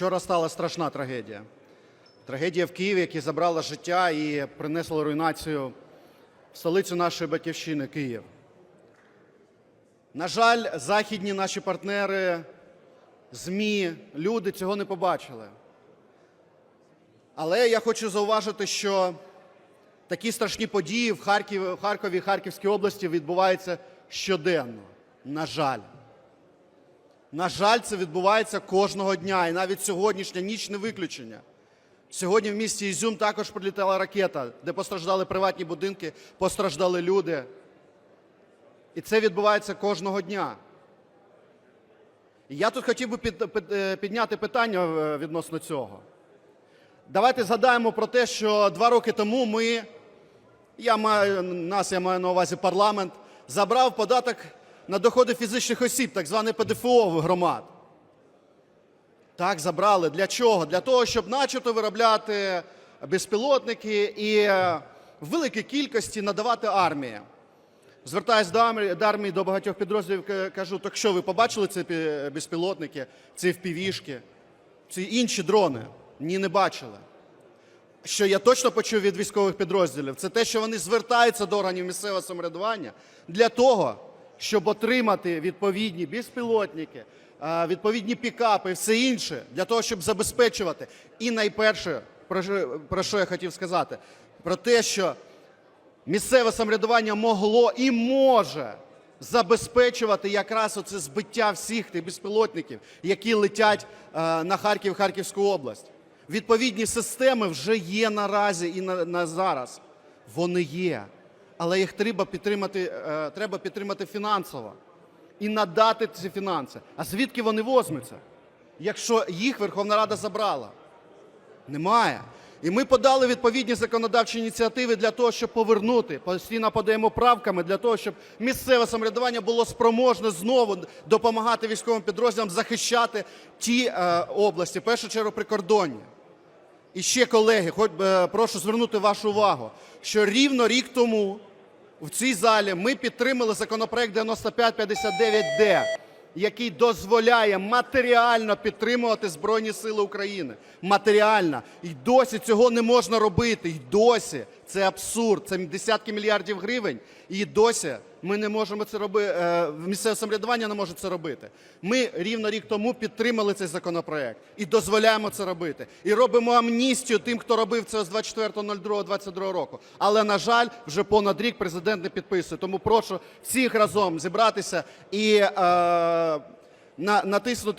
Вчора стала страшна трагедія. Трагедія в Києві, яка забрала життя і принесла руйнацію в столицю нашої батьківщини Київ. На жаль, західні наші партнери, ЗМІ, люди цього не побачили. Але я хочу зауважити, що такі страшні події в Харкові, в Харківській області відбуваються щоденно. На жаль. На жаль, це відбувається кожного дня, і навіть сьогоднішня ніч не виключення. Сьогодні в місті Ізюм також прилітала ракета, де постраждали приватні будинки, постраждали люди. І це відбувається кожного дня. І я тут хотів би під- під- е, підняти питання е, відносно цього. Давайте згадаємо про те, що два роки тому ми, я маю, нас я маю на увазі парламент, забрав податок на доходи фізичних осіб, так званий ПДФО громад. Так, забрали. Для чого? Для того, щоб начебто виробляти безпілотники і е, в великій кількості надавати армії. Звертаюсь до армії, до багатьох підрозділів, кажу, так що ви побачили ці безпілотники, ці впівішки, ці інші дрони? Ні, не бачили. Що я точно почув від військових підрозділів, це те, що вони звертаються до органів місцевого самоврядування для того, щоб отримати відповідні безпілотники, відповідні пікапи все інше, для того, щоб забезпечувати. І найперше, про що- про що я хотів сказати, про те, що місцеве самоврядування могло і може забезпечувати якраз оце збиття всіх тих безпілотників, які летять е, на Харків, Харківську область. Відповідні системи вже є наразі і на, на зараз. Вони є. Але їх треба підтримати, е, треба підтримати фінансово і надати ці фінанси. А звідки вони возьмуться, якщо їх Верховна Рада забрала? Немає. І ми подали відповідні законодавчі ініціативи для того, щоб повернути. Постійно подаємо правками для того, щоб місцеве самоврядування було спроможне знову допомагати військовим підрозділам захищати ті е, області, в першу чергу прикордонні. І ще, колеги, хоч е, прошу звернути вашу увагу, що рівно рік тому в цій залі ми підтримали законопроект 9559-д, який дозволяє матеріально підтримувати Збройні Сили України. Матеріально. І досі цього не можна робити. І досі це абсурд. Це десятки мільярдів гривень. І досі ми не можемо це робити. Місцеве самоврядування не може це робити. Ми рівно рік тому підтримали цей законопроект і дозволяємо це робити. І робимо амністію тим, хто робив це з 24.02.22 року. Але на жаль, вже понад рік президент не підписує. Тому прошу всіх разом зібратися і е, натиснути